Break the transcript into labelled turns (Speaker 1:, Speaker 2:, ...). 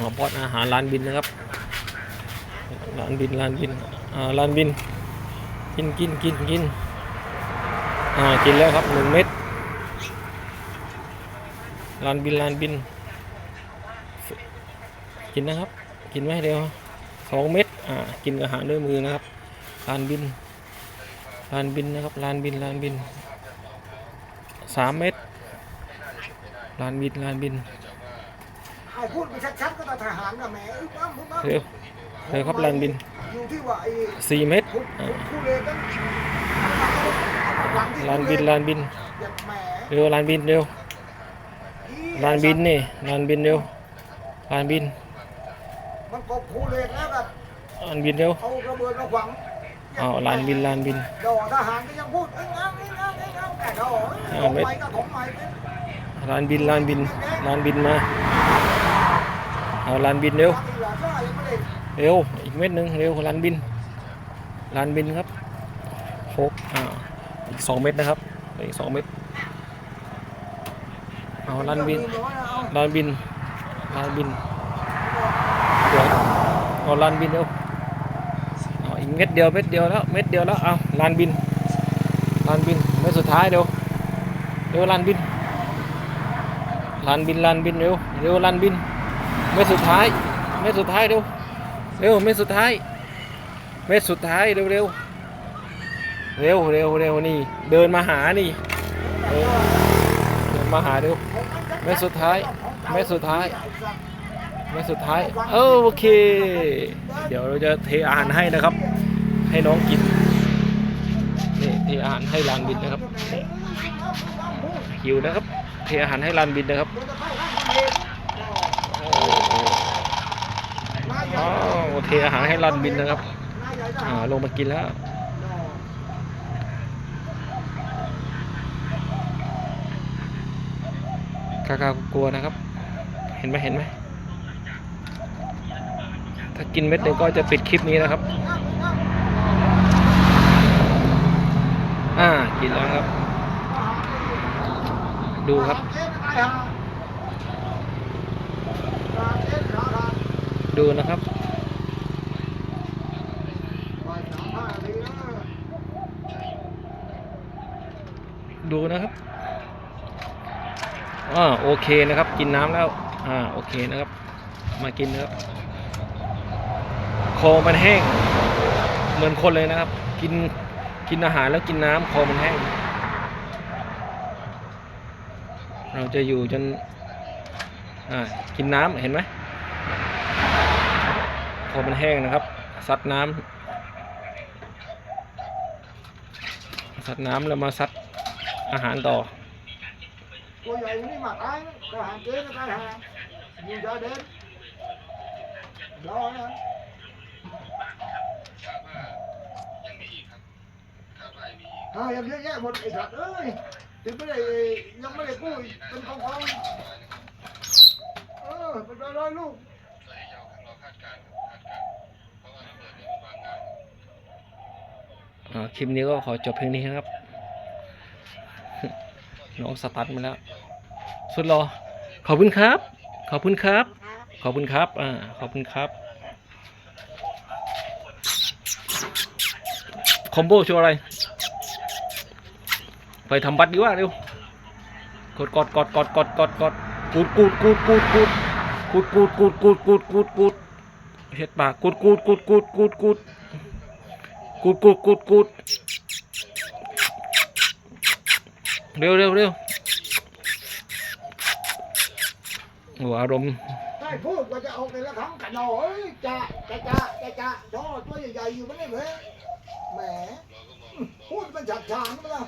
Speaker 1: หัวปอดอาหารลานบินนะครับลานบินลานบินอ่าลานบิน กินกินกินกินอ่ากินแล้วครับหนึ่งเม็ดลานบินลานบิน กินนะครับ กินไหมเดียวสองเม็ดอ่ากินอาหารด้วยมือนะครับลานบินลานบินนะครับลานบินลานบินสามเม็ดลานบินลานบิน
Speaker 2: ให้พูดไปชัดๆก็ต้องทหารนะแหมอึ้งอ้ำอึ้งอ้ำ
Speaker 1: เร็วเร็วครับลานบิน
Speaker 2: อยู่ที่ว่าไอ้
Speaker 1: สี่เม็ด
Speaker 2: ผู้
Speaker 1: อ่า
Speaker 2: ผู้เลนนั้นหลังที่
Speaker 1: ลานบินลานบิน
Speaker 2: อย่าแหม
Speaker 1: เร็วลานบินเร็วลานบินนี่ลานบินเร็วลานบิน
Speaker 2: มันกบผู้เลนแล้วก็
Speaker 1: ลานบินเร็ว
Speaker 2: เอาระเบิดระวัง
Speaker 1: อ้าวลานบินลานบิน
Speaker 2: ดอทหารก็ยังพูดอึ้งอ้ำอึ้งอ้ำอึ้งอ้ำแต่ดอ
Speaker 1: อ่า
Speaker 2: ของ
Speaker 1: เม็ด
Speaker 2: ใหม่ก็ของใหม่เป็น
Speaker 1: ลานบินลานบินลานบินมา เอาลานบินเร็ว
Speaker 2: บางทีว่าก็ยังไม่ได้
Speaker 1: เร็วอีกเม็ดหนึ่งเร็วลานบินลานบินครับหกอ่าอีกสองเม็ดนะครับอีกสองเม็ดเอาลานบินลานบินลานบินเดี๋ยวเอาลานบินเร็วเอาอีกเม็ดเดียวเม็ดเดียวแล้วเม็ดเดียวแล้วเอาลานบินลานบินเม็ดสุดท้ายเร็วเร็วลานบินลานบินลานบินเร็วเร็วลานบิน เม็ดสุดท้าย เม็ดสุดท้ายเร็ว เร็ว เม็ดสุดท้าย เม็ดสุดท้ายเร็วเร็วเร็วเร็วเร็วนี่ เดินมาหานี่เดินมาหาเร็ว เม็ดสุดท้าย เม็ดสุดท้าย เม็ดสุดท้าย เออโอเค เดี๋ยวเราจะเทอาหารให้นะครับ ให้น้องกิน นี่เทอาหารให้ลานบินนะครับหิวนะครับ เทอาหารให้ลานบินนะครับโอ้โห อ๋อเทอาหารให้ลานบินนะครับอ่าลงมากินแล้วกากากลัวนะครับ เห็นไหมเห็นไหมถ้ากินเม็ดหนึ่งก็จะปิดคลิปนี้นะครับ อ่ากินแล้วครับ ดูครับ ดูนะครับ ดูนะครับอ่าโอเคนะครับ กินน้ำแล้ว อ่าโอเคนะครับ มากินนะครับคอมันแห้ง เหมือนคนเลยนะครับ กินกินอาหารแล้วกินน้ำคอมันแห้ง เราจะอยู่จนอ่ากินน้ำเห็นไหม อมันแห้งนะครับ ซัดน้ำซัดน้ำแล้วมาซัดอาหารต่อ
Speaker 2: ตัวใหญ่นี่มาตายนะทหารเกณฑ์นะทหารยิงยาเด่นรอนะอ่ายังเยอะแยะหมดไอ้สัตว์เอ้ยถึงไม่ได้ยังไม่ได้กู้เป็นของเขาเออเป็นร้อยลูก
Speaker 1: อ่า คลิปนี้ก็ขอจบเพียงนี้นะครับ น้องสตัดมาแล้ว สุดรอ ขอบคุณครับ ขอบคุณครับ ขอบคุณครับ อ่า ขอบคุณครับ คอมโบโชว์อะไร ไปทำบัตรดีกว่าเร็ว กดกดกดกดกดกดกดกูดกูดกูดกูดกูดกูดกูดกูดกูดกูดกูดกูดเฮ็ดปากกูดกูดกูดกูดกูดกูด กูดกูดกูดกูดเร็วเร็วเร็วหัวอารมณ์
Speaker 2: ได้พูดว่าจะเอาในละครั้งกันหน่อยจะจะจะจะจะช่อตัวใหญ่ๆอยู่ไม่ได้เหรอแหมพูดเป็นฉากๆนี่มั้งล่ะ